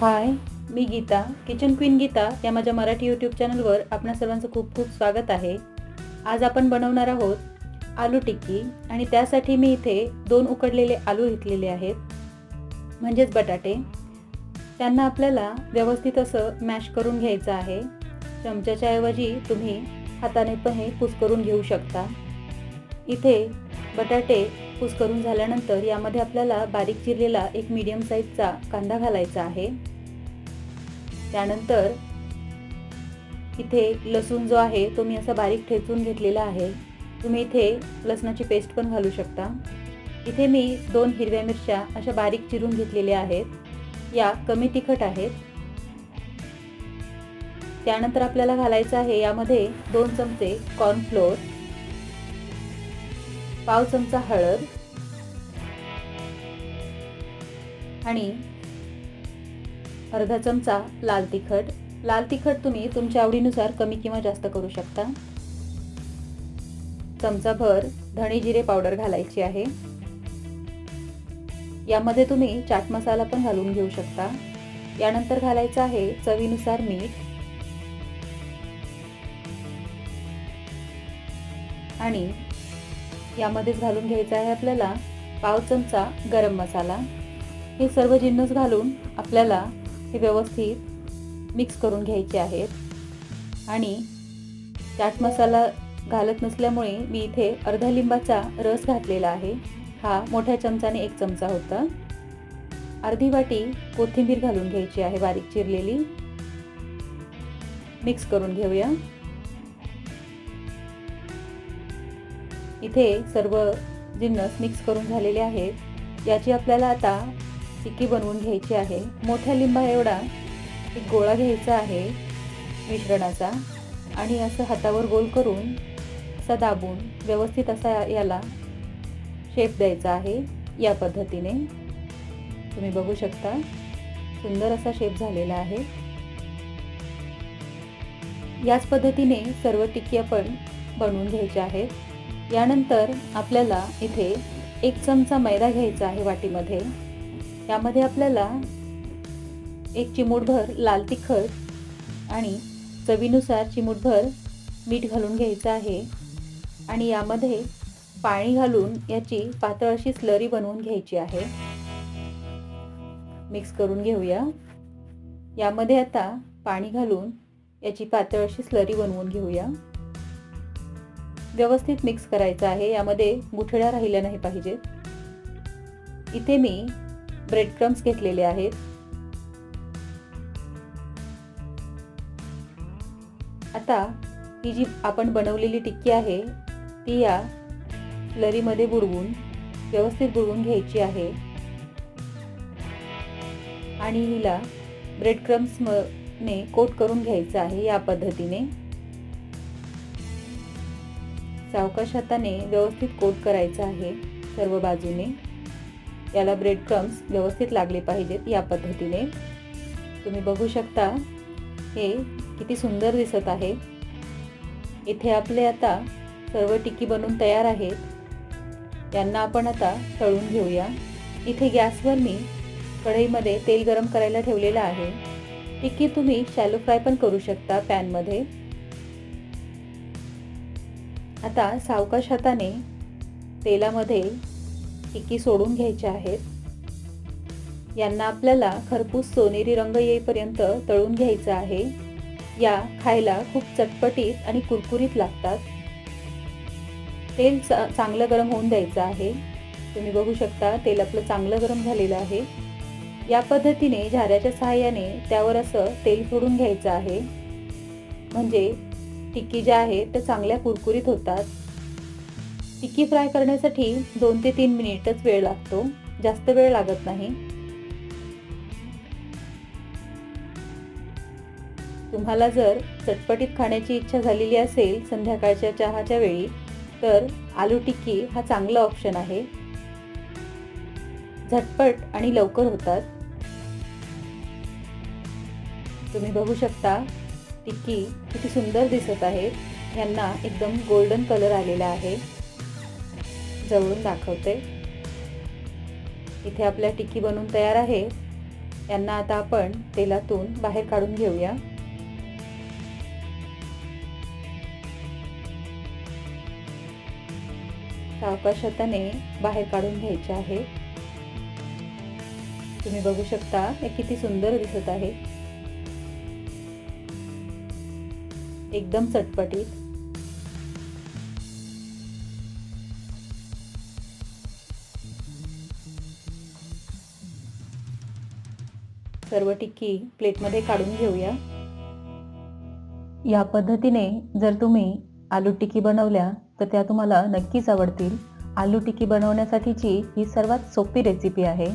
हाय मी Geeta kitchen queen Geeta या माझ्या मराठी यूट्यूब चॅनलवर आपणा सर्वांचं खूप खूप स्वागत आहे. आज आपण बनवणार आहोत आलू टिक्की आणि त्यासाठी मी इथे दोन उकडलेले आलू घेतलेले आहेत म्हणजेच बटाटे. त्यांना आपल्याला व्यवस्थित असं मॅश करून घ्यायचं आहे. चमच्याच्या ऐवजी तुम्ही हाताने पण हे कुस्करून घेऊ शकता. इथे बटाटे कुसकरून झाल्यानंतर यामध्ये आपल्याला बारीक चिरलेला एक मीडियम साईजचा कांदा घालायचा आहे. त्यानंतर इथे लसूण जो आहे तो मी असा बारीक ठेचून घेतलेला आहे. तुम्ही इथे लसणाची पेस्ट पण घालू शकता. इथे मी दोन हिरव्या मिरच्या अशा बारीक चिरून घेतलेल्या आहेत. या कमी तिखट आहेत. त्यानंतर आपल्याला घालायचं आहे यामध्ये दोन चमचे कॉर्नफ्लोअर पाव चमचा हळद आणि अर्धा चमचा लाल तिखट. लाल तिखट तुम्ही तुमच्या आवडीनुसार कमी किंवा जास्त करू शकता. चमचाभर धणे जिरे पावडर घालायची आहे. यामध्ये तुम्ही चाट मसाला पण घालून घेऊ शकता. यानंतर घालायचं आहे चवीनुसार मीठ. आणि यामध्येच घालून घ्यायचा आहे आपल्याला पाव चमचा गरम मसाला. हे सर्व जिन्नस घालून आपल्याला हे व्यवस्थित मिक्स करून घ्यायचे आहेत. आणि चाट मसाला घालत नसल्यामुळे मी इथे अर्धा लिंबाचा रस घातलेला आहे. हा मोठ्या चमचाने एक चमचा होता. अर्धी वाटी कोथिंबीर घालून घ्यायची आहे बारीक चिरलेली. मिक्स करून घेऊया. इथे सर्व जिन्नस मिक्स करून झालेले आहेत. याची आपल्याला आता टिक्की बनवून घ्यायची आहे. मोठ्या लिंबा एवढा एक गोळा घ्यायचा आहे मिश्रणाचा आणि असं हातावर गोल करून असा दाबून व्यवस्थित असा याला शेप द्यायचा आहे या पद्धतीने. तुम्ही बघू शकता सुंदर असा शेप झालेला आहे. याच पद्धतीने सर्व टिक्की आपण बनवून घ्यायच्या आहेत. यानंतर आपल्याला इथे एक चमचा मैदा घ्यायचा आहे वाटीमध्ये. यामध्ये आपल्याला एक चिमूटभर लाल तिखट आणि चवीनुसार चिमूटभर मीठ घालून घ्यायचं आहे. आणि यामध्ये पाणी घालून याची पातळ अशी स्लरी बनवून घ्यायची आहे. मिक्स करून घेऊया. यामध्ये आता पाणी घालून याची पातळ अशी स्लरी बनवून घेऊया. व्यवस्थित मिक्स करायचं आहे. यामध्ये गुठळ्या राहिल्या नाही पाहिजेत. इथे मी ब्रेड क्रम्स घेतलेले आहेत. आता ही जी आपण बनवलेली टिक्की आहे ती या लरीमध्ये बुडवून व्यवस्थित बुडवून घ्यायची आहे. आणि हिला ब्रेड क्रम्स ने कोट करून घ्यायचं आहे या पद्धतीने. सावकाश हाताने व्यवस्थित कोट करायचं आहे सर्व बाजूने. याला ब्रेड क्रम्स व्यवस्थित लागले पाहिजेत या पद्धतीने. तुम्ही बघू शकता हे किती सुंदर दिसत आहे. इथे आपले आता सर्व टिक्की बनवून तयार आहेत. यांना आपण आता तळून घेऊया. इथे गॅसवर मी कढईमध्ये तेल गरम करायला ठेवलेलं आहे. टिक्की तुम्ही शॅलो फ्राय पण करू शकता पॅनमध्ये. आता सावकाश हाताने तेलामध्ये टिक्की सोडून घ्यायच्या आहेत. यांना आपल्याला खरपूस सोनेरी रंग येईपर्यंत तळून घ्यायचा आहे. या खायला खूप चटपटीत आणि कुरकुरीत लागतात. तेल चा चांगलं गरम होऊन द्यायचं आहे. तुम्ही बघू शकता तेल आपलं चांगलं गरम झालेलं आहे. या पद्धतीने झाऱ्याच्या सहाय्याने त्यावर असं तेल सोडून घ्यायचं आहे. म्हणजे टिक्की ज्या आहेत त्या चांगल्या कुरकुरीत होतात. टिक्की फ्राय करण्यासाठी दोन ते तीन मिनिटच वेळ लागतो. जास्त वेळ लागत नाही. तुम्हाला जर चटपटीत खाण्याची इच्छा झालेली असेल संध्याकाळच्या चहाच्या वेळी तर आलू टिक्की हा चांगला ऑप्शन आहे. झटपट आणि लवकर होतात. तुम्ही बघू शकता टिक्की किती सुंदर दिसत आहेत यांना एकदम गोल्डन कलर आलेला आहे. जवळून दाखवते. इथे आपल्या टिक्की बनवून तयार आहे. यांना आता आपण तेलातून बाहेर काढून घेऊया. सावकाश हाताने बाहेर काढून घ्यायचे आहे. तुम्ही बघू शकता हे किती सुंदर दिसत आहे. एकदम चटपटीत. सर्व टिक्की प्लेटमध्ये काढून घेऊया. या पद्धतीने जर तुम्ही आलू टिक्की बनवल्या तर त्या तुम्हाला नक्कीच आवडतील. आलू टिक्की बनवण्यासाठीची ही सर्वात सोपी रेसिपी आहे.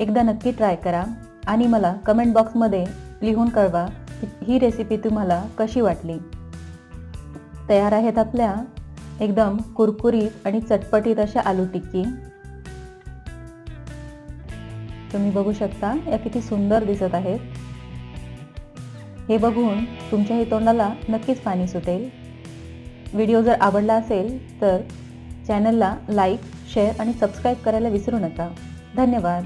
एकदा नक्की ट्राय करा आणि मला कमेंट बॉक्समध्ये लिहून कळवा. ही रेसिपी तुम्हाला कशी वाटली? तयार आहेत आपल्या एकदम कुरकुरीत आणि चटपटीत अशा आलू टिक्की. तुम्ही बघू शकता या किती सुंदर दिसत आहेत. हे बघून तुमच्याही तोंडाला नक्कीच पाणी सुटेल. व्हिडिओ जर आवडला असेल तर चॅनलला लाईक शेअर आणि सबस्क्राईब करायला विसरू नका. धन्यवाद.